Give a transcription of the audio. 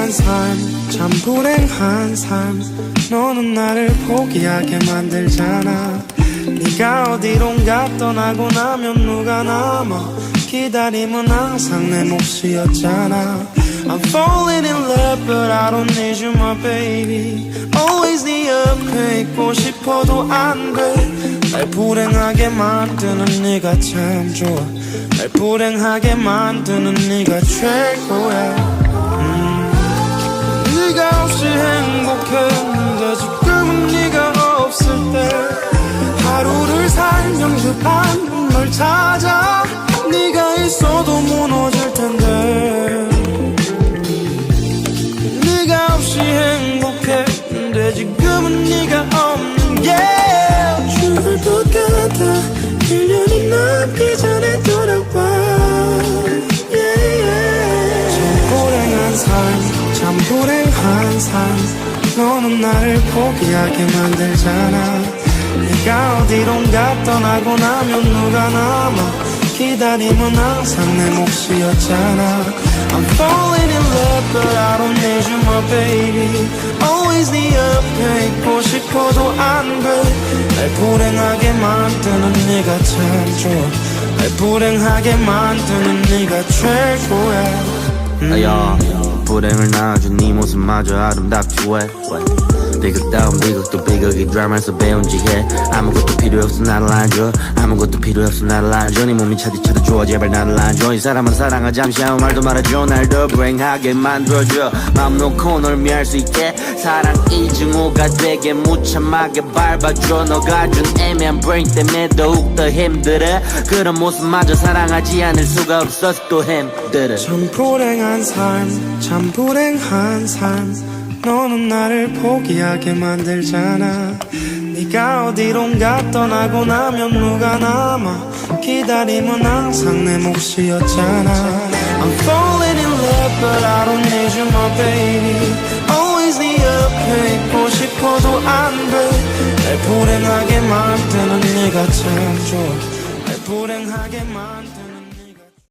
불행한 삶, 참 불행한 삶. 너는 나를 포기하게 만들잖아. 네가 어디론가 떠나고 나면 누가 남아? 기다림은 항상 내 몫이었잖아. I'm falling in love, but I don't need you, my baby. Always 네 옆에 있고 싶어도 안 돼. 날 불행하게 만드는 네가 참 좋아. 날 불행하게 만드는 네가 최고야. 방금 널 찾아 네가 있어도 무너질 텐데 네가 없이 행복했는데 지금은 네가 없는 게 죽을 것 같아 1년이 남기 전에 돌아와 yeah, yeah. 참 불행한 삶, 참 불행한 삶. 너는 나를 포기하게 만들잖아. 어디론가 떠나고 나면 누가 남아? 기다림은 항상 내 몫이었잖아. I'm falling in love, but I don't need you, my baby. Always 네 옆에 있고 싶어도 안 돼. 날 불행하게 만드는 네가 참 좋아. 날 불행하게 만드는 네가 최고야. 야 불행을 낳아준 네 모습마저 아름답지 왜 비극다운 비극도 비극이 드라마에서 배운 지혜 아무것도 필요 없어 나를 안줘. 아무것도 필요 없어 나를 안줘. 네 몸이 차디차디 좋아 제발 나를 안줘. 이 사람은 사랑하 잠시 아무 말도 말아줘. 날 더 불행하게 만들어줘. 마음 놓고 널 미할 수 있게. 사랑 이증오가 되게 무참하게 밟아줘. 너가 준 애매한 브레인 때문에 더욱 더 힘들어. 그런 모습마저 사랑하지 않을 수가 없어서 또 힘들어. 참 불행한 삶, 참 불행한 삶. 너는 나를 포기하게 만들잖아. 네가 어디론가 떠나고 나면 누가 남아? 기다림은 항상 내 몫이었잖아. I'm falling in love, but I don't need you, my baby. Always 네 옆에 있고 싶어도 안 돼. 날 불행하게 만드는 네가 참 좋아. 날 불행하게 만.